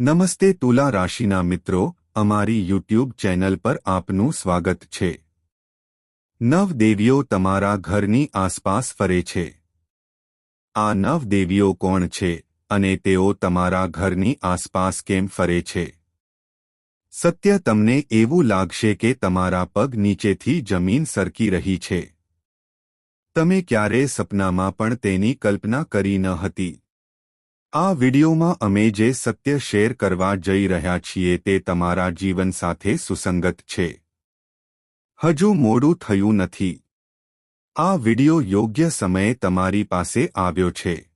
નમસ્તે તુલા રાશિના મિત્રો, અમારી યુટ્યુબ ચેનલ પર આપનું સ્વાગત છે. નવ દેવીઓ તમારા ઘરની આસપાસ ફરે છે. આ નવ દેવીઓ કોણ છે અને તેઓ તમારા ઘરની આસપાસ કેમ ફરે છે? સત્ય તમને એવું લાગશે કે તમારા પગ નીચેથી જમીન સરકી રહી છે. તમે ક્યારે સપનામાં પણ તેની કલ્પના કરી ન હતી. આ વિડિયોમાં અમે જે સત્ય શેર કરવા જઈ રહ્યા છીએ તે તમારા જીવન સાથે સુસંગત છે. હજુ મોડું થયું નથી. આ વિડિયો યોગ્ય સમયે તમારી પાસે આવ્યો છે.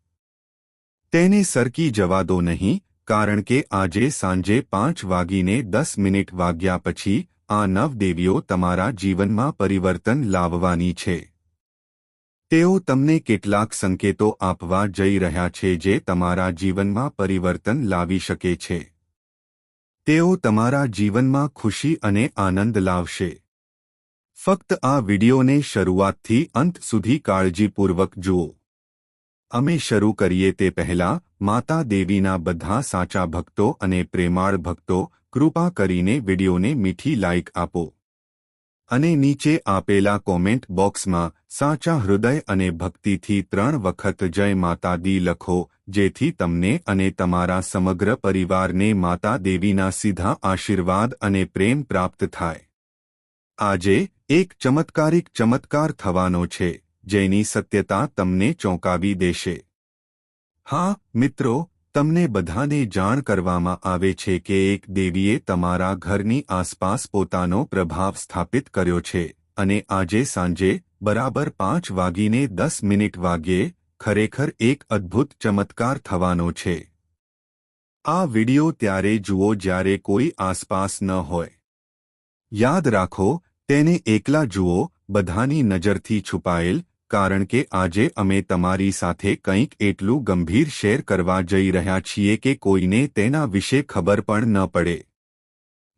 તેને સરકી જવા દો નહીં, કારણ કે આજે સાંજે પાંચ વાગીને દસ મિનિટ વાગ્યા પછી આ નવ દેવીઓ તમારા જીવનમાં પરિવર્તન લાવવાની છે. તેઓ તમને કેટલાક સંકેતો આપવા જઈ રહ્યા છે જે તમારા જીવનમાં પરિવર્તન લાવી શકે છે. તેઓ તમારા જીવનમાં ખુશી અને આનંદ લાવશે. ફક્ત આ વિડિયોને શરૂઆતથી અંત સુધી કાળજીપૂર્વક જુઓ. અમે શરૂ કરીએ તે પહેલાં, માતા દેવીના બધા સાચા ભક્તો અને પ્રેમાળ ભક્તો, કૃપા કરીને વિડિયોને મીઠી લાઇક આપો. અને નીચે આપેલા કોમેન્ટ બોક્સમાં સાચા હૃદય અને ભક્તિથી ત્રણ વખત જય માતા દી લખો, જેથી તમને અને તમારા સમગ્ર પરિવારને માતા દેવીના સીધા આશીર્વાદ અને પ્રેમ પ્રાપ્ત થાય. આજે એક ચમત્કારિક ચમત્કાર થવાનો છે, જેની સત્યતા તમને ચોંકાવી દેશે. હા, મિત્રો, તમને બધાને જાણ કરવામાં આવે છે કે એક દેવીએ તમારા ઘરની આસપાસ પોતાનો પ્રભાવ સ્થાપિત કર્યો છે, અને આજે સાંજે બરાબર પાંચ વાગીને દસ મિનિટ વાગ્યે ખરેખર એક અદ્ભુત ચમત્કાર થવાનો છે. આ વિડિયો ત્યારે જુઓ જ્યારે કોઈ આસપાસ ન હોય. યાદ રાખો, તેને એકલા જુઓ, બધાની નજરથી છુપાયેલ, કારણ કે આજે અમે તમારી સાથે કંઈક એટલું ગંભીર શેર કરવા જઈ રહ્યા છીએ કે કોઈને તેના વિશે ખબર પણ ન પડે.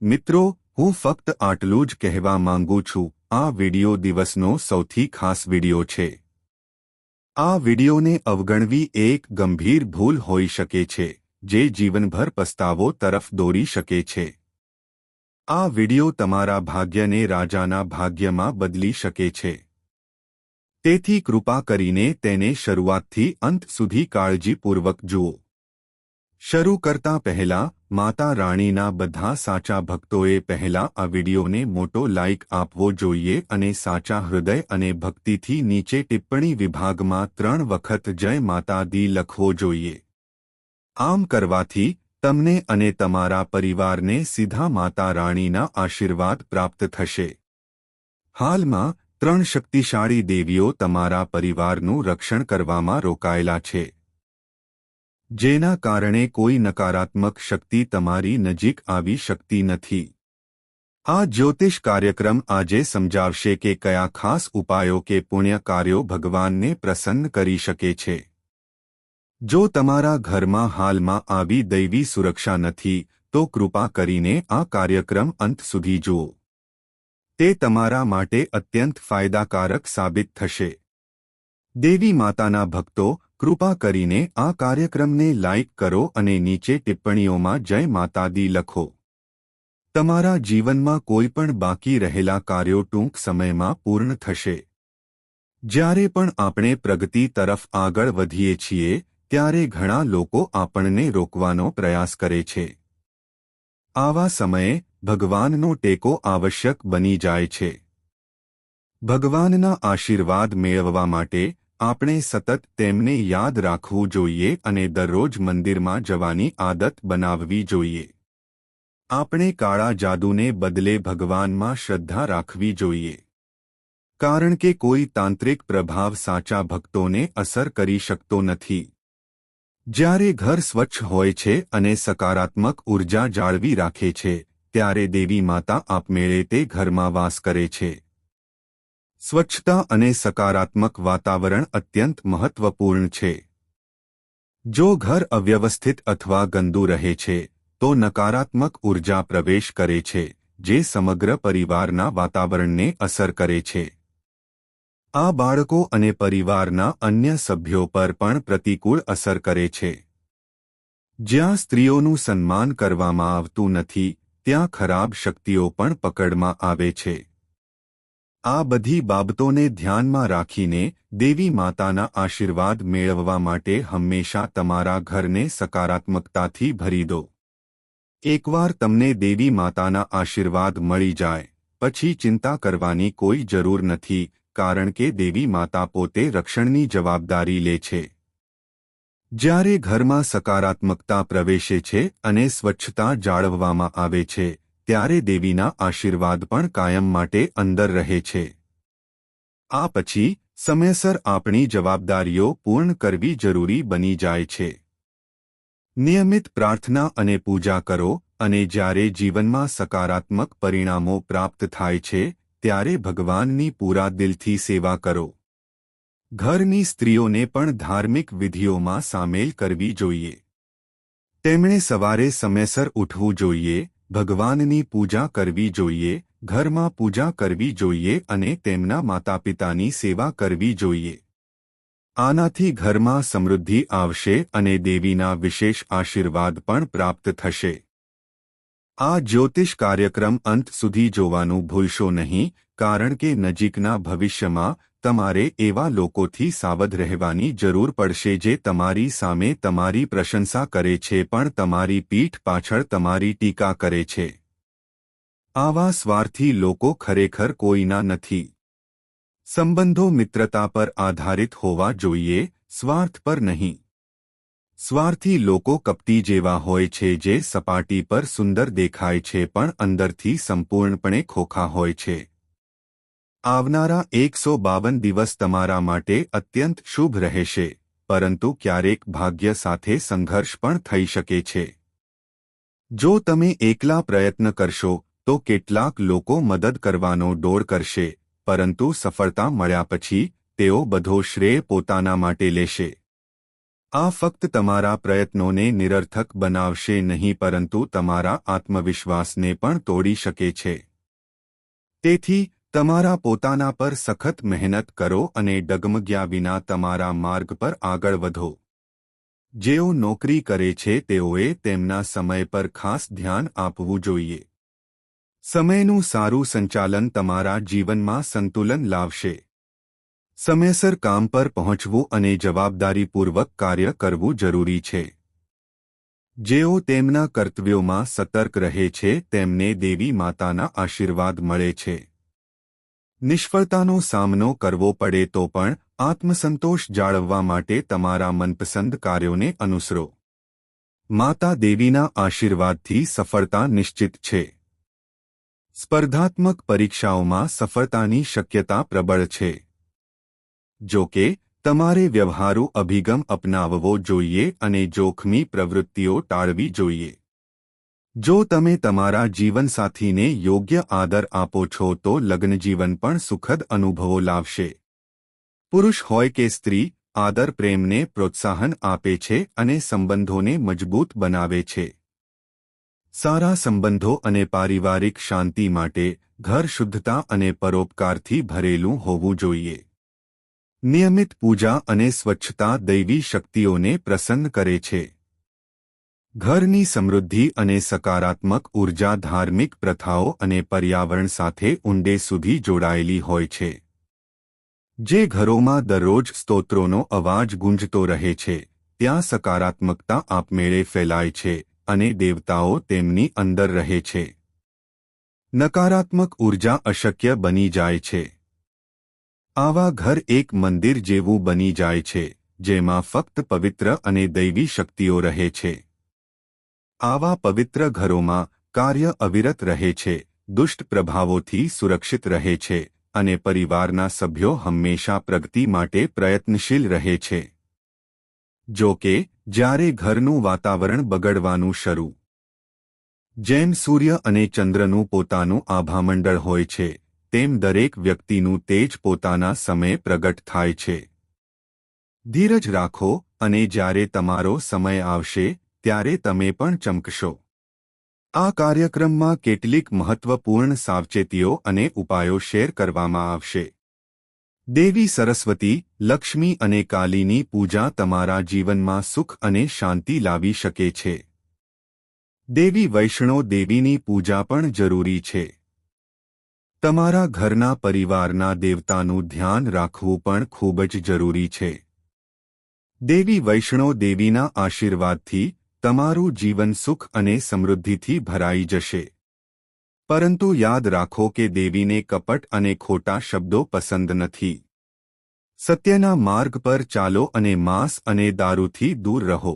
મિત્રો, હું ફક્ત આટલું જ કહેવા માંગુ છું. આ વિડિયો દિવસનો સૌથી ખાસ વિડિયો છે. આ વિડિયોને અવગણવી એક ગંભીર ભૂલ હોઈ શકે છે, જે જીવનભર પસ્તાવો તરફ દોરી શકે છે. આ વિડિયો તમારા ભાગ્યને રાજાના ભાગ્યમાં બદલી શકે છે. તેથી કૃપા કરીને તેને શરૂઆતથી અંત સુધી કાળજીપૂર્વક જુઓ. શરૂ કરતા પહેલા, માતા રાણીના બધા સાચા ભક્તોએ પહેલા આ વિડીયોને મોટો લાઇક આપવો જોઈએ અને સાચા હૃદય અને ભક્તિથી નીચે ટિપ્પણી વિભાગમાં ત્રણ વખત જય માતા દી લખવો જોઈએ. આમ કરવાથી, તમને અને તમારા પરિવારને સીધા માતા રાણીના આશીર્વાદ પ્રાપ્ત થશે. હાલમાં, ત્રણ શક્તિશાળી દેવીઓ તમારા પરિવારનું રક્ષણ કરવામાં રોકાયેલા છે. જેના કારણે કોઈ નકારાત્મક શક્તિ તમારી નજીક આવી શકતી નથી. આ જ્યોતિષ કાર્યક્રમ આજે સમજાવશે કે કયા ખાસ ઉપાયો કે પુણ્ય કાર્યો ભગવાનને પ્રસન્ન કરી શકે છે. જો તમારા ઘરમાં હાલમાં આવી દૈવી સુરક્ષા નથી, તો કૃપા કરીને આ કાર્યક્રમ અંત સુધી જુઓ. તે તમારા માટે અત્યંત ફાયદાકારક સાબિત થશે. દેવી માતાના ભક્તો કૃપા કરીને આ કાર્યક્રમને લાઇક કરો અને નીચે ટિપ્પણીઓમાં જય માતાદી લખો. તમારા જીવનમાં કોઈ પણ બાકી રહેલા કાર્યો ટૂંક સમયમાં પૂર્ણ થશે. જ્યારે પણ આપણે પ્રગતિ તરફ આગળ વધીએ છીએ, ત્યારે ઘણા લોકો આપણને રોકવાનો પ્રયાસ કરે છે. આવા સમયે ભગવાનનો ટેકો આવશ્યક બની જાય છે. ભગવાનના આશીર્વાદ મેળવવા માટે આપણે સતત તેમને યાદ રાખવું જોઈએ અને દરરોજ મંદિરમાં જવાની આદત બનાવવી જોઈએ. આપણે કાળા જાદુને બદલે ભગવાનમાં શ્રદ્ધા રાખવી જોઈએ. કારણ કે કોઈ તાંત્રિક પ્રભાવ સાચા ભક્તોને અસર કરી શકતો નથી. જ્યારે ઘર સ્વચ્છ હોય છે અને સકારાત્મક ઊર્જા જાળવી રાખે છે, ત્યારે દેવી માતા આપમેળે તે ઘરમાં વાસ કરે છે. સ્વચ્છતા અને સકારાત્મક વાતાવરણ અત્યંત મહત્વપૂર્ણ છે. જો ઘર અવ્યવસ્થિત અથવા ગંદુ રહે છે, તો નકારાત્મક ઊર્જા પ્રવેશ કરે છે, જે સમગ્ર પરિવારના વાતાવરણને અસર કરે છે. આ બાળકો અને પરિવારના અન્ય સભ્યો પર પણ પ્રતિકૂળ અસર કરે છે. જ્યાં સ્ત્રીઓનું સન્માન કરવામાં આવતું નથી, ત્યાં ખરાબ શક્તિઓ પણ પકડમાં આવે છે. આ બધી બાબતોને ધ્યાનમાં રાખીને દેવી માતાના આશીર્વાદ મેળવવા માટે હંમેશા તમારા ઘરને સકારાત્મકતાથી ભરી દો. એકવાર તમને દેવી માતાના આશીર્વાદ મળી જાય, પછી ચિંતા કરવાની કોઈ જરૂર નથી, કારણ કે દેવી માતા પોતે રક્ષણની જવાબદારી લે છે. જ્યારે ઘરમાં સકારાત્મકતા પ્રવેશે છે અને સ્વચ્છતા જાળવવામાં આવે છે ત્યારે દેવીના આશીર્વાદ પણ કાયમ માટે અંદર રહે છે. આ પછી સમયસર આપણી જવાબદારીઓ પૂર્ણ કરવી જરૂરી બની જાય છે. નિયમિત પ્રાર્થના અને પૂજા કરો અને જ્યારે જીવનમાં સકારાત્મક પરિણામો પ્રાપ્ત થાય છે, ત્યારે ભગવાનની પૂરા દિલથી સેવા કરો. ઘરની સ્ત્રીઓને પણ ધાર્મિક વિધિઓમાં સામેલ કરવી જોઈએ. તેમણે સવારે સમયસર ઉઠવું જોઈએ ભગવાનની પૂજા કરવી જોઈએ, ઘરમાં પૂજા કરવી જોઈએ અને તેમના માતાપિતાની સેવા કરવી જોઈએ. આનાથી ઘરમાં સમૃદ્ધિ આવશે અને દેવીના વિશેષ આશીર્વાદ પણ પ્રાપ્ત થશે. આ જ્યોતિષ કાર્યક્રમ અંત સુધી જોવાનું ભૂલશો નહીં, કારણ કે નજીકના ભવિષ્યમાં તમારે એવા લોકોથી સાવધ રહેવાની જરૂર પડશે જે તમારી સામે તમારી પ્રશંસા કરે છે પણ તમારી પીઠ પાછળ તમારી ટીકા કરે છે. આવા સ્વાર્થી લોકો ખરેખર કોઈના નથી. સંબંધો મિત્રતા પર આધારિત હોવા જોઈએ, સ્વાર્થ પર નહીં. સ્વાર્થી લોકો કપટી જેવા હોય છે જે સપાટી પર સુંદર દેખાય છે પણ અંદરથી સંપૂર્ણપણે ખોખા હોય છે. આવનારા એકસો બાવન દિવસ તમારા માટે અત્યંત શુભ રહેશે, પરંતુ ક્યારેક ભાગ્ય સાથે સંઘર્ષ પણ થઈ શકે છે. જો તમે એકલા પ્રયત્ન કરશો, તો કેટલાક લોકો મદદ કરવાનો ડોળ કરશે, પરંતુ સફળતા મળ્યા પછી, તેઓ બધો શ્રેય પોતાના માટે લેશે. આ ફક્ત તમારા પ્રયત્નોને નિરર્થક બનાવશે નહીં પરંતુ તમારા આત્મવિશ્વાસને પણ તોડી શકે છે. તેથી, તમારા પોતાના પર સખત મહેનત કરો અને ડગમગ્યા વિના તમારા માર્ગ પર આગળ વધો. જેઓ નોકરી કરે છે તેઓએ તેમના સમય પર ખાસ ધ્યાન આપવું જોઈએ. સમયનું સારું સંચાલન તમારા જીવનમાં સંતુલન લાવશે. સમયસર કામ પર પહોંચવું અને જવાબદારીપૂર્વક કાર્ય કરવું જરૂરી છે. જેઓ તેમના કર્તવ્યોમાં સતર્ક રહે છે, તેમને દેવી માતાના આશીર્વાદ મળે છે. નિષ્ફળતાનો સામનો કરવો પડે તો પણ આત્મસંતોષ જાળવવા માટે તમારા મનપસંદ કાર્યોને અનુસરો. માતા દેવીના આશીર્વાદથી સફળતા નિશ્ચિત છે. સ્પર્ધાત્મક પરીક્ષાઓમાં સફળતાની શક્યતા પ્રબળ છે. જો કે તમારે વ્યવહારુ અભિગમ અપનાવવો જોઈએ અને જોખમી પ્રવૃત્તિઓ ટાળવી જોઈએ. જો તમે તમારા જીવનસાથીને યોગ્ય આદર આપો છો તો લગ્નજીવન પણ સુખદ અનુભવો લાવશે. પુરુષ હોય કે સ્ત્રી, આદર પ્રેમને પ્રોત્સાહન આપે છે અને સંબંધોને મજબૂત બનાવે છે. સારા સંબંધો અને પારિવારિક શાંતિ માટે ઘર શુદ્ધતા અને પરોપકારથી ભરેલું હોવું જોઈએ. નિયમિત પૂજા અને સ્વચ્છતા દૈવી શક્તિઓને પ્રસન્ન કરે છે. ઘરની સમૃદ્ધિ અને સકારાત્મક ઊર્જા ધાર્મિક પ્રથાઓ અને પર્યાવરણ સાથે ઊંડે સુધી જોડાયેલી હોય છે. જે ઘરોમાં દરરોજ સ્તોત્રોનો અવાજ ગુંજતો રહે છે, ત્યાં સકારાત્મકતા આપમેળે ફેલાય છે અને દેવતાઓ તેમની અંદર રહે છે. નકારાત્મક ઊર્જા અશક્ય બની જાય છે. આવા ઘર એક મંદિર જેવું બની જાય છે, જેમાં ફક્ત પવિત્ર અને દૈવી શક્તિઓ રહે છે. આવા પવિત્ર ઘરોમાં કાર્ય અવિરત રહે છે, દુષ્ટ પ્રભાવોથી સુરક્ષિત રહે છે, અને પરિવારના સભ્યો હંમેશા પ્રગતિ માટે પ્રયત્નશીલ રહે છે. જો કે, જ્યારે ઘરનું વાતાવરણ બગડવાનું શરૂ, જેમ સૂર્ય અને ચંદ્રનું પોતાનું આભામંડળ હોય છે તેમ દરેક વ્યક્તિનું તેજ પોતાના સમય પ્રગટ થાય છે. ધીરજ રાખો અને જ્યારે તમારો સમય આવશે, ત્યારે તમે પણ ચમકશો. આ કાર્યક્રમમાં કેટલીક મહત્વપૂર્ણ સાવચેતીઓ અને ઉપાયો શેર કરવામાં આવશે. દેવી સરસ્વતી, લક્ષ્મી અને કાલીની પૂજા તમારા જીવનમાં સુખ અને શાંતિ લાવી શકે છે. દેવી વૈષ્ણો દેવીની પૂજા પણ જરૂરી છે. તમારા ઘરના પરિવારના દેવતાનું ધ્યાન રાખવું પણ ખૂબ જ જરૂરી છે. દેવી વૈષ્ણો દેવીના આશીર્વાદથી તમારું જીવન સુખ અને સમૃદ્ધિથી ભરાઈ જશે. પરંતુ યાદ રાખો કે દેવીને કપટ અને ખોટા શબ્દો પસંદ નથી. સત્યના માર્ગ પર ચાલો અને માંસ અને દારૂથી દૂર રહો.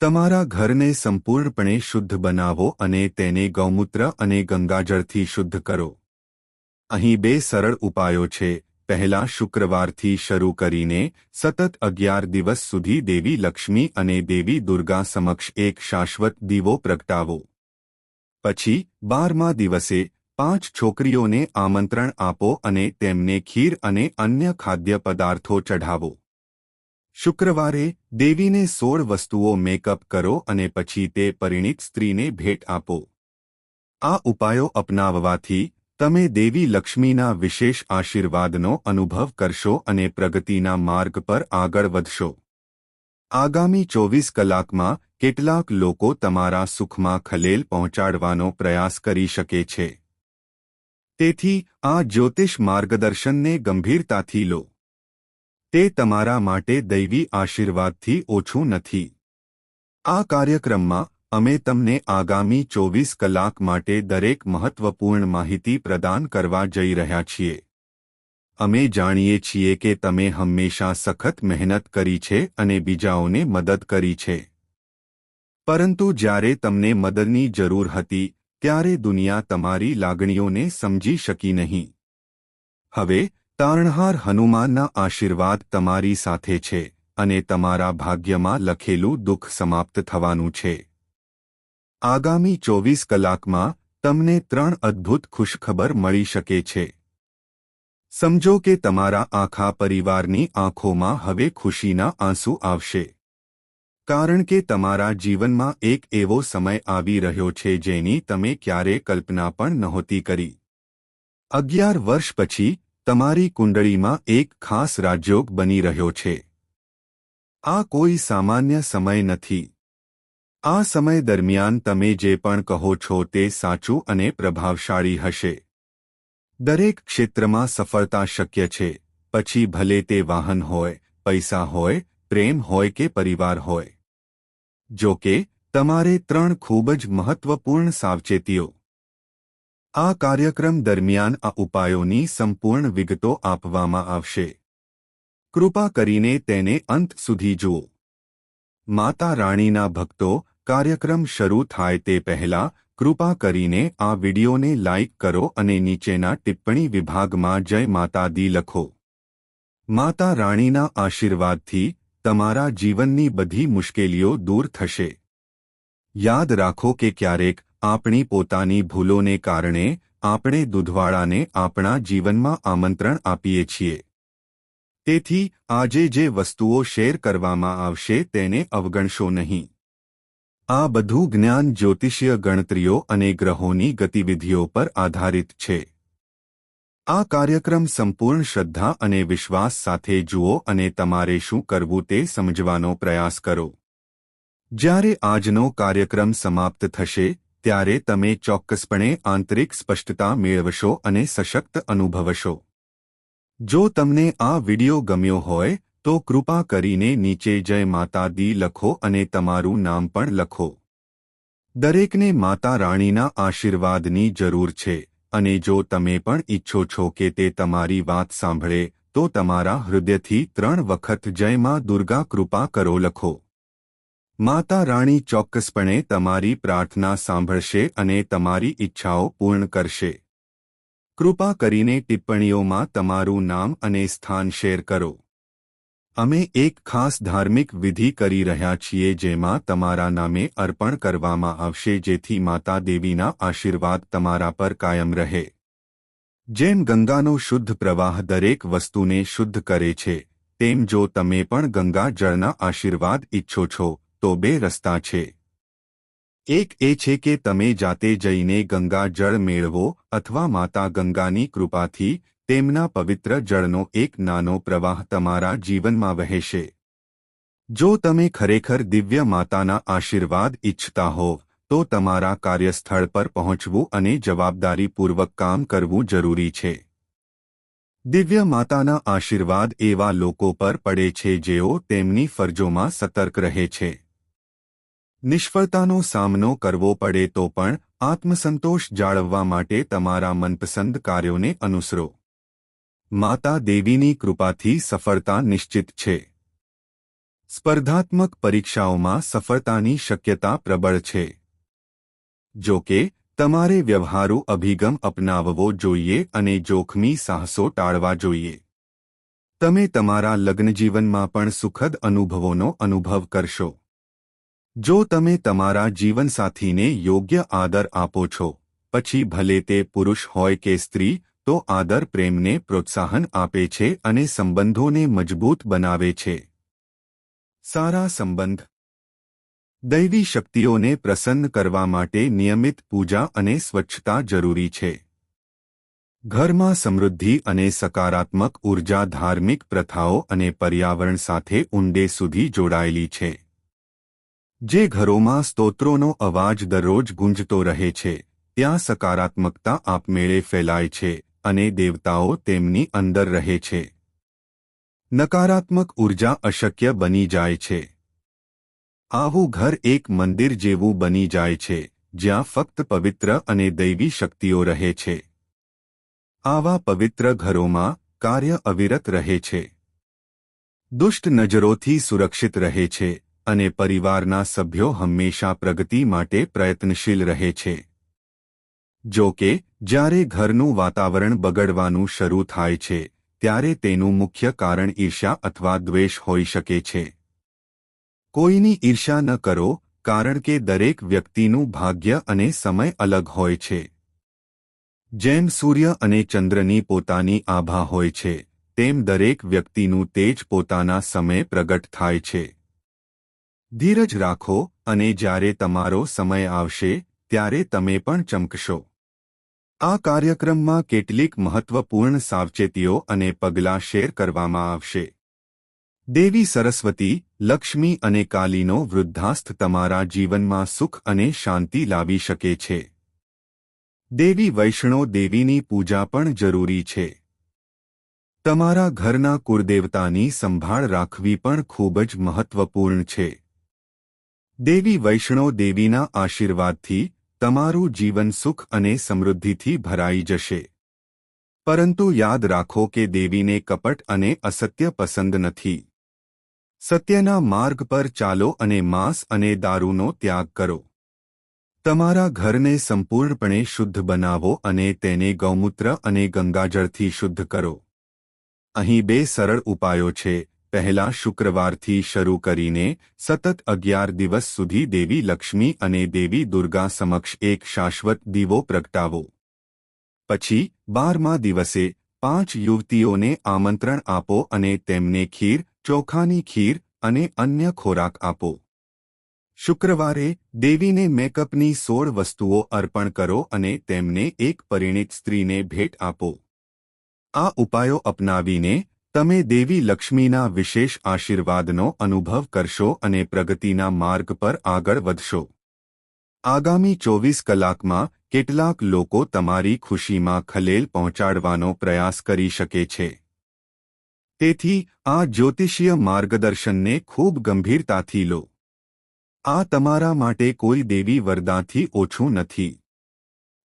તમારા ઘરને સંપૂર્ણપણે શુદ્ધ બનાવો અને તેને ગૌમૂત્ર અને ગંગાજળથી શુદ્ધ કરો. અહીં બે સરળ ઉપાયો છે. પહેલા શુક્રવારથી શરૂ કરીને સતત અગિયાર દિવસ સુધી દેવી લક્ષ્મી અને દેવી દુર્ગા સમક્ષ એક શાશ્વત દીવો પ્રગટાવો. પછી, બારમા દિવસે પાંચ છોકરીઓને આમંત્રણ આપો અને તેમને ખીર અને અન્ય ખાદ્ય પદાર્થો ચઢાવો. શુક્રવારે દેવીને સોળ વસ્તુઓ મેકઅપ કરો અને પછી તે પરિણીત સ્ત્રીને ભેટ આપો. આ ઉપાયો અપનાવવાથી તમે દેવી લક્ષ્મીના વિશેષ આશીર્વાદનો અનુભવ કરશો અને પ્રગતિના માર્ગ પર આગળ વધશો. આગામી ચોવીસ કલાકમાં કેટલાક લોકો તમારા સુખમાં ખલેલ પહોંચાડવાનો પ્રયાસ કરી શકે છે. તેથી, આ જ્યોતિષ માર્ગદર્શનને ગંભીરતાથી લો. તે તમારા માટે દૈવી આશીર્વાદથી ઓછું નથી. આ કાર્યક્રમમાં અમે તમને આગામી ચોવીસ કલાક માટે દરેક મહત્વપૂર્ણ માહિતી પ્રદાન કરવા જઈ રહ્યા છીએ. અમે જાણીએ છીએ કે તમે હંમેશા સખત મહેનત કરી છે અને બીજાઓને મદદ કરી છે. પરંતુ જ્યારે તમને મદદની જરૂર હતી, ત્યારે દુનિયા તમારી લાગણીઓને સમજી શકી નહીં. હવે, તારણહાર હનુમાનના આશીર્વાદ તમારી સાથે છે અને તમારા ભાગ્યમાં લખેલું દુઃખ સમાપ્ત થવાનું છે. આગામી ચોવીસ કલાકમાં તમને ત્રણ અદ્ભુત ખુશખબર મળી શકે છે. સમજો કે તમારા આખા પરિવારની આંખોમાં હવે ખુશીના આંસુ આવશે. કારણ કે તમારા જીવનમાં એક એવો સમય આવી રહ્યો છે જેની તમે ક્યારે કલ્પના પણ નહોતી કરી. અગિયાર વર્ષ પછી તમારી કુંડળીમાં એક ખાસ રાજયોગ બની રહ્યો છે. આ કોઈ સામાન્ય સમય નથી. આ સમય દરમિયાન તમે જે પણ કહો છો તે સાચું અને પ્રભાવશાળી હશે. દરેક ક્ષેત્રમાં સફળતા શક્ય છે. પછી ભલે તે વાહન હોય, પૈસા હોય, પ્રેમ હોય કે પરિવાર હોય. જો કે, તમારે ત્રણ ખૂબ જ મહત્વપૂર્ણ સાવચેતીઓ. આ કાર્યક્રમ દરમિયાન આ ઉપાયોની સંપૂર્ણ વિગતો આપવામાં આવશે. કૃપા કરીને તેને અંત સુધી જુઓ. માતા રાણીના ભક્તો કાર્યક્રમ શરૂ થાય તે પહેલા, કૃપા કરીને આ વિડિયોને લાઇક કરો અને નીચેના ટિપ્પણી વિભાગમાં જય માતા દી લખો. માતા રાણીના આશીર્વાદથી, તમારા જીવનની બધી મુશ્કેલીઓ દૂર થશે. યાદ રાખો કે ક્યારેક આપણી પોતાની ભૂલોને કારણે, આપણે દૂધવાળાને આપણા જીવનમાં આમંત્રણ આપીએ છીએ. તેથી, આજે જે વસ્તુઓ શેર કરવામાં આવશે તેને અવગણશો નહીં. આ બધું જ્ઞાન જ્યોતિષીય ગણતરીઓ અને ગ્રહોની ગતિવિધિઓ પર આધારિત છે. આ કાર્યક્રમ સંપૂર્ણ શ્રદ્ધા અને વિશ્વાસ સાથે જુઓ અને તમારે શું કરવું તે સમજવાનો પ્રયાસ કરો. જ્યારે આજનો કાર્યક્રમ સમાપ્ત થશે, ત્યારે તમે ચોક્કસપણે આંતરિક સ્પષ્ટતા મેળવશો અને સશક્ત અનુભવશો. જો તમને આ વિડિયો ગમ્યો હોય તો કૃપા કરીને નીચે જય માતા દી લખો અને તમારું નામ પણ લખો. દરેકને માતા રાણીના આશીર્વાદની જરૂર છે, અને જો તમે પણ ઈચ્છો છો કે તે તમારી વાત સાંભળે, તો તમારા હૃદયથી ત્રણ વખત જય માં દુર્ગા કૃપા કરો લખો. માતા રાણી ચોક્કસપણે તમારી પ્રાર્થના સાંભળશે અને તમારી ઈચ્છાઓ પૂર્ણ કરશે. કૃપા કરીને ટિપ્પણીઓમાં તમારું નામ અને સ્થાન શેર કરો. અમે એક ખાસ ધાર્મિક વિધિ કરી રહ્યા છીએ જેમાં તમારા નામે અર્પણ કરવામાં આવશે જેથી માતા દેવીના આશીર્વાદ તમારા પર કાયમ રહે. જેમ ગંગાનો શુદ્ધ પ્રવાહ દરેક વસ્તુને શુદ્ધ કરે છે, તેમ જો તમે પણ ગંગા જળના આશીર્વાદ ઈચ્છો છો, તો બે રસ્તા છે. એક એ છે કે તમે જાતે જઈને ગંગા જળ મેળવો અથવા માતા ગંગાની કૃપાથી તેમના પવિત્ર જળનો એક નાનો પ્રવાહ તમારા જીવનમાં વહેશે. જો તમે ખરેખર દિવ્ય માતાના આશીર્વાદ ઇચ્છતા હો, તો તમારા કાર્યસ્થળ પર પહોંચવું અને જવાબદારીપૂર્વક કામ કરવું જરૂરી છે. દિવ્ય માતાના આશીર્વાદ એવા લોકો પર પડે છે જેઓ તેમની ફરજોમાં સતર્ક રહે છે. નિષ્ફળતાનો સામનો કરવો પડે તો પણ આત્મસંતોષ જાળવવા માટે તમારા મનપસંદ કાર્યોને અનુસરો. માતા દેવીની કૃપાથી સફળતા નિશ્ચિત છે. સ્પર્ધાત્મક પરીક્ષાઓમાં સફળતાની શક્યતા પ્રબળ છે. જો કે, તમારે વ્યવહારુ અભિગમ અપનાવવો જોઈએ અને જોખમી સાહસો ટાળવા જોઈએ. તમે તમારા લગ્નજીવનમાં પણ સુખદ અનુભવોનો અનુભવ કરશો. જો તમે તમારા જીવનસાથીને યોગ્ય આદર આપો છો, પછી ભલે તે પુરુષ હોય કે સ્ત્રી તો આદર પ્રેમને પ્રોત્સાહન આપે છે અને સંબંધોને મજબૂત બનાવે છે. સારા સંબંધ. દૈવી શક્તિઓને પ્રસન્ન કરવા માટે નિયમિત પૂજા અને સ્વચ્છતા જરૂરી છે. ઘરમાં સમૃદ્ધિ અને સકારાત્મક ઊર્જા ધાર્મિક પ્રથાઓ અને પર્યાવરણ સાથે ઊંડે સુધી જોડાયેલી છે. જે ઘરોમાં સ્તોત્રોનો અવાજ દરરોજ ગુંજતો રહે છે, ત્યાં સકારાત્મકતા આપમેળે ફેલાય છે. અને દેવતાઓ તેમની અંદર રહે છે. નકારાત્મક ઊર્જા અશક્ય બની જાય છે. આવું ઘર એક મંદિર જેવું બની જાય છે, જ્યાં ફક્ત પવિત્ર અને દૈવી શક્તિઓ રહે છે. આવા પવિત્ર ઘરોમાં કાર્ય અવિરત રહે છે. દુષ્ટ નજરોથી સુરક્ષિત રહે છે અને પરિવારના સભ્યો હંમેશા પ્રગતિ માટે પ્રયત્નશીલ રહે છે. જો કે જ્યારે ઘરનું વાતાવરણ બગડવાનું શરૂ થાય છે, ત્યારે તેનું મુખ્ય કારણ ઈર્ષ્યા અથવા દ્વેષ હોઈ શકે છે. કોઈની ઈર્ષ્યા ન કરો, કારણ કે દરેક વ્યક્તિનું ભાગ્ય અને સમય અલગ હોય છે. જેમ સૂર્ય અને ચંદ્રની પોતાની આભા હોય છે, તેમ દરેક વ્યક્તિનું તેજ પોતાના સમય પ્રગટ થાય છે. ધીરજ રાખો અને જ્યારે તમારો સમય આવશે, ત્યારે તમે પણ ચમકશો. આ કાર્યક્રમમાં કેટલીક મહત્વપૂર્ણ સાવચેતીઓ અને પગલાં શેર કરવામાં આવશે. દેવી સરસ્વતી, લક્ષ્મી અને કાલીનો વૃદ્ધાસ્થ તમારા જીવનમાં સુખ અને શાંતિ લાવી શકે છે. દેવી વૈષ્ણો દેવીની પૂજા પણ જરૂરી છે. તમારા ઘરના કુળદેવતાની સંભાળ રાખવી પણ ખૂબ જ મહત્વપૂર્ણ છે. દેવી વૈષ્ણો દેવીના આશીર્વાદથી તમારું જીવન સુખ અને સમૃદ્ધિથી ભરાઈ જશે. પરંતુ યાદ રાખો કે દેવીને કપટ અને અસત્ય પસંદ નથી. સત્યના માર્ગ પર ચાલો અને માંસ અને દારૂનો ત્યાગ કરો. તમારા ઘરને સંપૂર્ણપણે શુદ્ધ બનાવો અને તેને ગૌમૂત્ર અને ગંગાજળથી શુદ્ધ કરો. અહીં બે સરળ ઉપાયો છે. પહેલા શુક્રવારથી શરૂ કરીને સતત અગિયાર દિવસ સુધી દેવી લક્ષ્મી અને દેવી દુર્ગા સમક્ષ એક શાશ્વત દીવો પ્રગટાવો. પછી, બારમા દિવસે પાંચ યુવતીઓને આમંત્રણ આપો અને તેમને ખીર, ચોખાની ખીર અને અન્ય ખોરાક આપો. શુક્રવારે દેવીને મેકઅપની સોળ વસ્તુઓ અર્પણ કરો અને તેમને એક પરિણીત સ્ત્રીને ભેટ આપો. આ ઉપાયો અપનાવીને તમે દેવી લક્ષ્મીના વિશેષ આશીર્વાદનો અનુભવ કરશો અને પ્રગતિના માર્ગ પર આગળ વધશો. આગામી ચોવીસ કલાકમાં કેટલાક લોકો તમારી ખુશીમાં ખલેલ પહોંચાડવાનો પ્રયાસ કરી શકે છે. તેથી, આ જ્યોતિષીય માર્ગદર્શનને ખૂબ ગંભીરતાથી લો. આ તમારા માટે કોઈ દેવી વરદાનથી ઓછું નથી.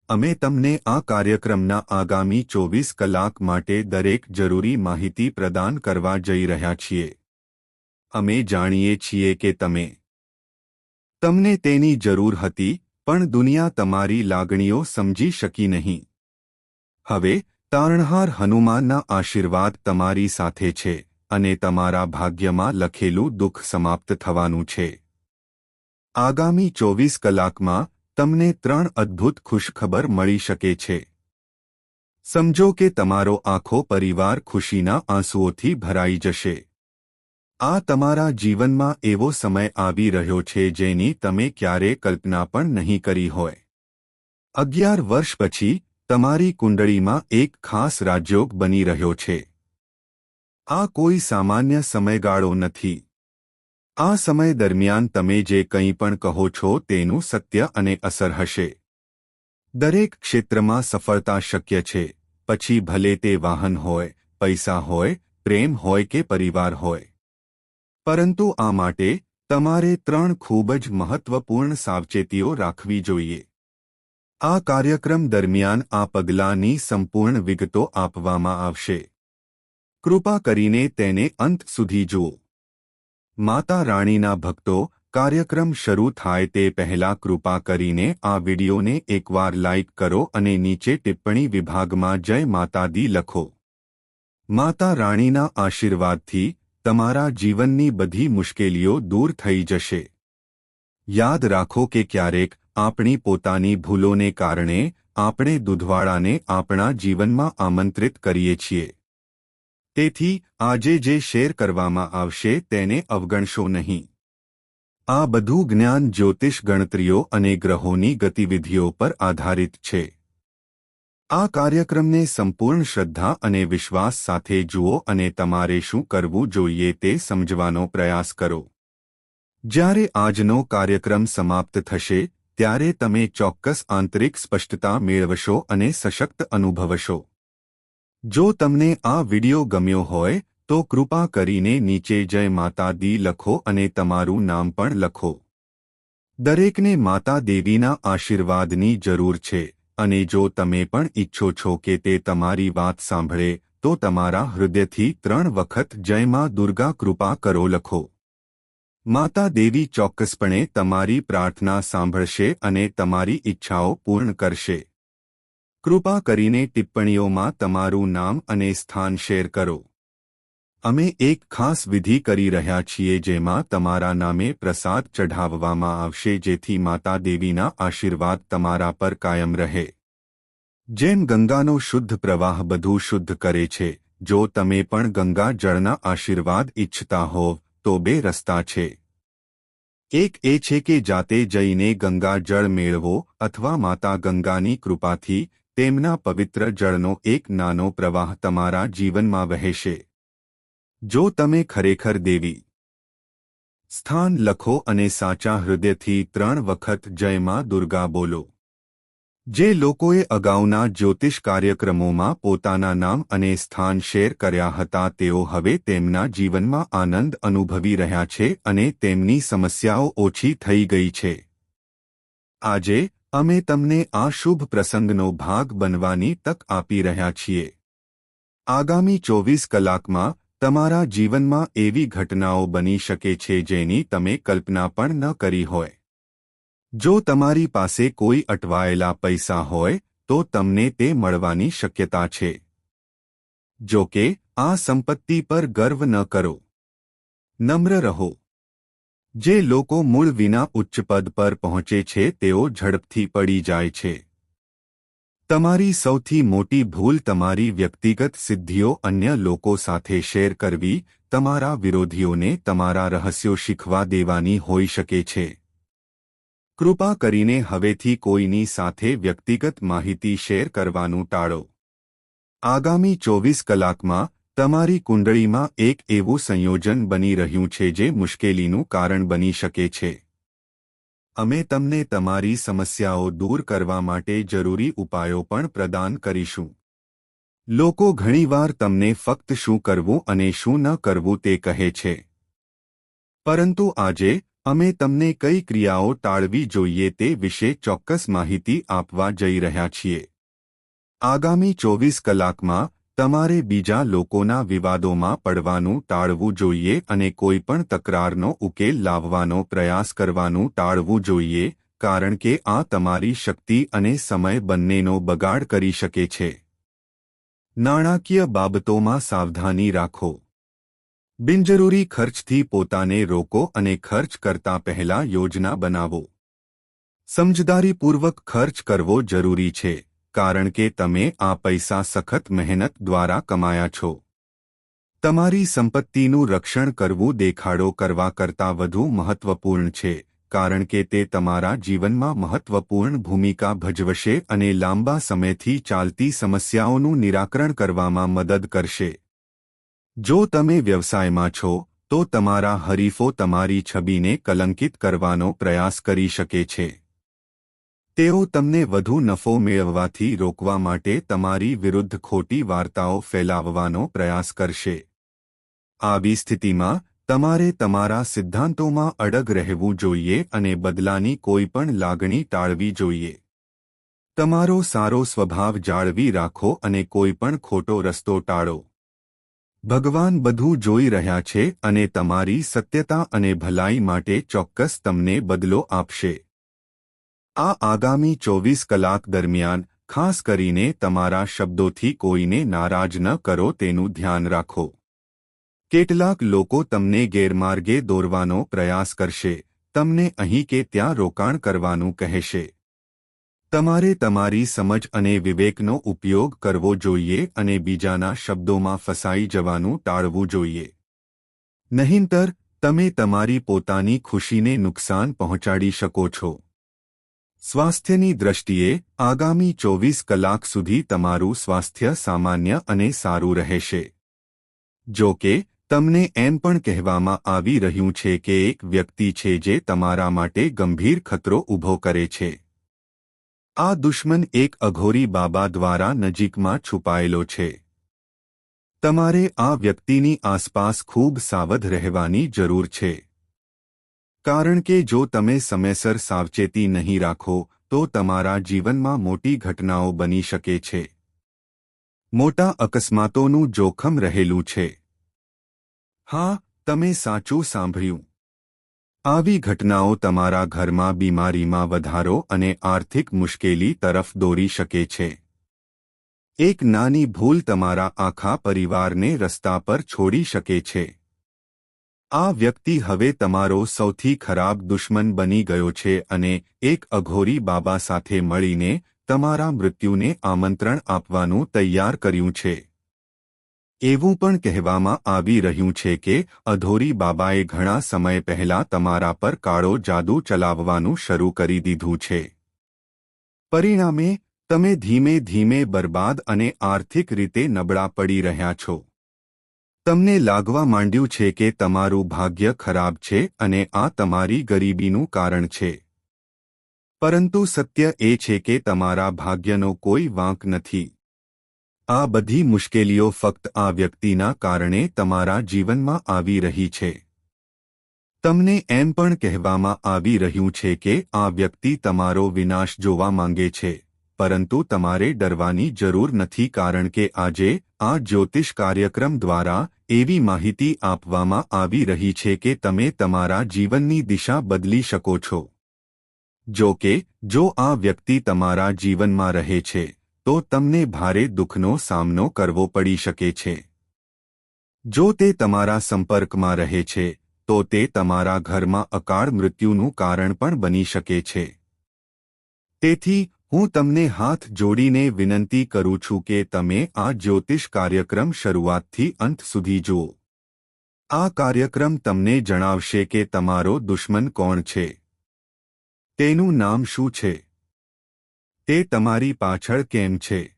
અમે તમને આ કાર્યક્રમના આગામી ચોવીસ કલાક માટે દરેક જરૂરી માહિતી પ્રદાન કરવા જઈ રહ્યા છીએ. અમે જાણીએ છીએ કે તમે તમને તેની જરૂર હતી, પણ દુનિયા તમારી લાગણીઓ સમજી શકી નહીં. હવે, તારણહાર હનુમાનના આશીર્વાદ તમારી સાથે છે, અને તમારા ભાગ્યમાં લખેલું દુઃખ સમાપ્ત થવાનું છે. આગામી ચોવીસ કલાકમાં તમને ત્રણ અદ્ભુત ખુશખબર મળી શકે છે. સમજો કે તમારો આખો પરિવાર ખુશીના આંસુઓથી ભરાઈ જશે. આ તમારા જીવનમાં એવો સમય આવી રહ્યો છે જેની તમે ક્યારે કલ્પના પણ નહીં કરી હોય. અગિયાર વર્ષ પછી, તમારી કુંડળીમાં એક ખાસ રાજયોગ બની રહ્યો છે. આ કોઈ સામાન્ય સમયગાળો નથી. આ સમય દરમિયાન તમે જે કંઈ પણ કહો છો તેનું સત્ય અને અસર હશે. દરેક ક્ષેત્રમાં સફળતા શક્ય છે. પછી ભલે તે વાહન હોય, પૈસા હોય, પ્રેમ હોય કે પરિવાર હોય. પરંતુ આ માટે તમારે ત્રણ ખૂબ જ મહત્વપૂર્ણ સાવચેતીઓ રાખવી જોઈએ. આ કાર્યક્રમ દરમિયાન આ પગલાંની સંપૂર્ણ વિગતો આપવામાં આવશે. કૃપા કરીને તેને અંત સુધી જુઓ. માતા રાણીના ભક્તો, કાર્યક્રમ શરૂ થાય તે પહેલા કૃપા કરીને આ વિડિયોને એકવાર લાઇક કરો અને નીચે ટિપ્પણી વિભાગમાં જય માતાદી લખો. માતા રાણીના આશીર્વાદથી તમારા જીવનની બધી મુશ્કેલીઓ દૂર થઈ જશે. યાદ રાખો કે ક્યારેક આપણી પોતાની ભૂલોને કારણે આપણે દૂધવાળાને આપણા જીવનમાં આમંત્રિત કરીએ છીએ. તેથી આજે જે શેર કરવામાં આવશે તેને અવગણશો નહીં. આ બધું જ્ઞાન જ્યોતિષ ગણતરીઓ અને ગ્રહોની ગતિવિધિઓ પર આધારિત છે. આ કાર્યક્રમને સંપૂર્ણ શ્રદ્ધા અને વિશ્વાસ સાથે જુઓ અને તમારે શું કરવું જોઈએ તે સમજવાનો પ્રયાસ કરો. જ્યારે આજનો કાર્યક્રમ સમાપ્ત થશે, ત્યારે તમે ચોક્કસ આંતરિક સ્પષ્ટતા મેળવશો અને સશક્ત અનુભવશો. જો તમને આ વિડિયો ગમ્યો હોય, તો કૃપા કરીને નીચે જય માતા દી લખો અને તમારું નામ પણ લખો. દરેકને માતા દેવીના આશીર્વાદની જરૂર છે, અને જો તમે પણ ઈચ્છો છો કે તે તમારી વાત સાંભળે, તો તમારા હૃદયથી ત્રણ વખત જયમાં દુર્ગા કૃપા કરો લખો. માતા દેવી ચોક્કસપણે તમારી પ્રાર્થના સાંભળશે અને તમારી ઈચ્છાઓ પૂર્ણ કરશે. કૃપા કરીને ટિપ્પણીઓમાં તમારું નામ અને સ્થાન શેર કરો. અમે એક ખાસ વિધિ કરી રહ્યા છીએ જેમાં તમારા નામે પ્રસાદ ચઢાવવામાં આવશે જેથી માતા દેવીના આશીર્વાદ તમારા પર કાયમ રહે. જેમ ગંગાનો શુદ્ધ પ્રવાહ બધું શુદ્ધ કરે છે, જો તમે પણ ગંગા જળના આશીર્વાદ ઇચ્છતા હોવ તો બે રસ્તા છે. એક એ છે કે જાતે જઈને ગંગા જળ મેળવો અથવા માતા ગંગાની કૃપાથી તેમના પવિત્ર જળનો એક નાનો પ્રવાહ તમારા જીવનમાં વહેશે. જો તમે ખરેખર દેવી, સ્થાન લખો અને સાચા હૃદયથી ત્રણ વખત જયમાં દુર્ગા બોલો. જે લોકોએ અગાઉના જ્યોતિષ કાર્યક્રમોમાં પોતાના નામ અને સ્થાન શેર કર્યા હતા, તેઓ હવે તેમના જીવનમાં આનંદ અનુભવી રહ્યા છે અને તેમની સમસ્યાઓ ઓછી થઈ ગઈ છે. આજે અમે તમને આ શુભ પ્રસંગનો ભાગ બનવાની તક આપી રહ્યા છીએ. આગામી ચોવીસ કલાકમાં તમારા જીવનમાં એવી ઘટનાઓ બની શકે છે જેની તમે કલ્પના પણ ન કરી હોય. જો તમારી પાસે કોઈ અટવાયેલા પૈસા હોય, તો તમને તે મળવાની શક્યતા છે. જો કે, આ સંપત્તિ પર ગર્વ ન કરો. નમ્ર રહો. જે લોકો મૂળ વિના ઉચ્ચ પદ પર પહોંચે છે, તેઓ ઝડપથી પડી જાય છે. તમારી સૌથી મોટી ભૂલ તમારી વ્યક્તિગત સિદ્ધિઓ અન્ય લોકો સાથે શેર કરવી, તમારા વિરોધીઓને તમારા રહસ્યો શીખવા દેવાની હોઈ શકે છે. કૃપા કરીને હવેથી કોઈની સાથે વ્યક્તિગત માહિતી શેર કરવાનું ટાળો. આગામી ચોવીસ કલાકમાં તમારી કુંડળીમાં એક એવું સંયોજન બની રહ્યું છે જે મુશ્કેલીનું કારણ બની શકે છે. અમે તમને તમારી સમસ્યાઓ દૂર કરવા માટે જરૂરી ઉપાયો પણ પ્રદાન કરીશું. લોકો ઘણીવાર તમને ફક્ત શું કરવું અને શું ન કરવું તે કહે છે. પરંતુ આજે, અમે તમને કઈ ક્રિયાઓ ટાળવી જોઈએ તે વિશે ચોક્કસ માહિતી આપવા જઈ રહ્યા છીએ. આગામી ચોવીસ કલાકમાં તમારે બીજા લોકોના વિવાદોમાં પડવાનું ટાળવું જોઈએ અને કોઈપણ તકરારનો ઉકેલ લાવવાનો પ્રયાસ કરવાનું ટાળવું જોઈએ, કારણ કે આ તમારી શક્તિ અને સમય બંનેનો બગાડ કરી શકે છે. નાણાકીય બાબતોમાં સાવધાની રાખો. બિનજરૂરી ખર્ચથી પોતાને રોકો અને ખર્ચ કરતા પહેલા યોજના બનાવો. સમજદારીપૂર્વક ખર્ચ કરવો જરૂરી છે. કારણ કે તમે આ પૈસા સખત મહેનત દ્વારા કમાયા છો. તમારી સંપત્તિનું રક્ષણ કરવું દેખાડો કરવા કરતાં વધુ મહત્વપૂર્ણ છે, કારણ કે તે તમારા જીવનમાં મહત્વપૂર્ણ ભૂમિકા ભજવશે અને લાંબા સમયથી ચાલતી સમસ્યાઓનું નિરાકરણ કરવામાં મદદ કરશે. જો તમે વ્યવસાયમાં છો, તો તમારા હરીફો તમારી છબીને કલંકિત કરવાનો પ્રયાસ કરી શકે છે. તેઓ તમને વધુ નફો મેળવવાથી રોકવા માટે તમારી વિરુદ્ધ ખોટી વાર્તાઓ ફેલાવવાનો પ્રયાસ કરશે. આવી સ્થિતિમાં, તમારે તમારા સિદ્ધાંતોમાં અડગ રહેવું જોઈએ અને બદલાની કોઈપણ લાગણી ટાળવી જોઈએ. તમારો સારો સ્વભાવ જાળવી રાખો અને કોઈ પણ ખોટો રસ્તો ટાળો. ભગવાન બધું જોઈ રહ્યા છે અને તમારી સત્યતા અને ભલાઈ માટે ચોક્કસ તમને બદલો આપશે. આ આગામી ચોવીસ કલાક દરમિયાન, ખાસ કરીને તમારા શબ્દોથી કોઈને નારાજ ન કરો તેનું ધ્યાન રાખો. કેટલાક લોકો તમને ગેરમાર્ગે દોરવાનો પ્રયાસ કરશે, તમને અહીં કે ત્યાં રોકાણ કરવાનું કહેશે. તમારે તમારી સમજ અને વિવેકનો ઉપયોગ કરવો જોઈએ અને બીજાના શબ્દોમાં ફસાઈ જવાનું ટાળવું જોઈએ. નહીંતર, તમે તમારી પોતાની ખુશીને નુકસાન પહોંચાડી શકો છો. સ્વાસ્થ્યની દ્રષ્ટિએ આગામી ચોવીસ કલાક સુધી તમારું સ્વાસ્થ્ય સામાન્ય અને સારું રહેશે. જો કે, તમને એમ પણ કહેવામાં આવી રહ્યું છે કે એક વ્યક્તિ છે જે તમારા માટે ગંભીર ખતરો ઊભો કરે છે. આ દુશ્મન એક અઘોરી બાબા દ્વારા નજીકમાં છુપાયેલો છે. તમારે આ વ્યક્તિની આસપાસ ખૂબ સાવધ રહેવાની જરૂર છે. કારણ કે જો તમે સમયસર સાવચેતી નહીં રાખો, તો તમારા જીવનમાં મોટી ઘટનાઓ બની શકે છે. મોટા અકસ્માતોનું જોખમ રહેલું છે. હા, તમે સાચું સાંભળ્યું. આવી ઘટનાઓ તમારા ઘરમાં બીમારીમાં વધારો અને આર્થિક મુશ્કેલી તરફ દોરી શકે છે. એક નાની ભૂલ તમારા આખા પરિવારને રસ્તા પર છોડી શકે છે. આ વ્યક્તિ હવે તમારો સૌથી ખરાબ દુશ્મન બની ગયો છે અને એક અઘોરી બાબા સાથે મળીને તમારા મૃત્યુને આમંત્રણ આપવાનું તૈયાર કર્યું છે. એવું પણ કહેવામાં આવી રહ્યું છે કે અધોરી બાબાએ ઘણા સમય પહેલા તમારા પર કાળો જાદુ ચલાવવાનું શરૂ કરી દીધું છે. પરિણામે, તમે ધીમે ધીમે બરબાદ અને આર્થિક રીતે નબળા પડી રહ્યા છો. તમને લાગવા માંડ્યું છે કે તમારું ભાગ્ય ખરાબ છે અને આ તમારી ગરીબીનું કારણ છે. પરંતુ સત્ય એ છે કે તમારા ભાગ્યનો કોઈ વાંક નથી. આ બધી મુશ્કેલીઓ ફક્ત આ વ્યક્તિના કારણે તમારા જીવનમાં આવી રહી છે. તમને એમ પણ કહેવામાં આવી રહ્યું છે કે આ વ્યક્તિ તમારો વિનાશ જોવા માંગે છે. પરંતુ તમારે ડરવાની જરૂર નથી કારણ કે આજે આ જ્યોતિષ કાર્યક્રમ દ્વારા એવી માહિતી આપવામાં આવી રહી છે કે તમે તમારા જીવનની દિશા બદલી શકો છો. જો કે, જો આ વ્યક્તિ તમારા જીવનમાં રહે છે, તો તમને ભારે દુઃખનો સામનો કરવો પડી શકે છે. જો તે તમારા સંપર્કમાં રહે છે, તો તે તમારા ઘરમાં અકાળ મૃત્યુનું કારણ પણ બની શકે છે. તેથી હું તમને હાથ જોડીને વિનંતી કરું છું કે તમે આ જ્યોતિષ કાર્યક્રમ શરૂઆતથી અંત સુધી જુઓ. આ કાર્યક્રમ તમને જણાવશે કે તમારો દુશ્મન કોણ છે. તેનું નામ શું છે? તે તમારી પાછળ કેમ છે?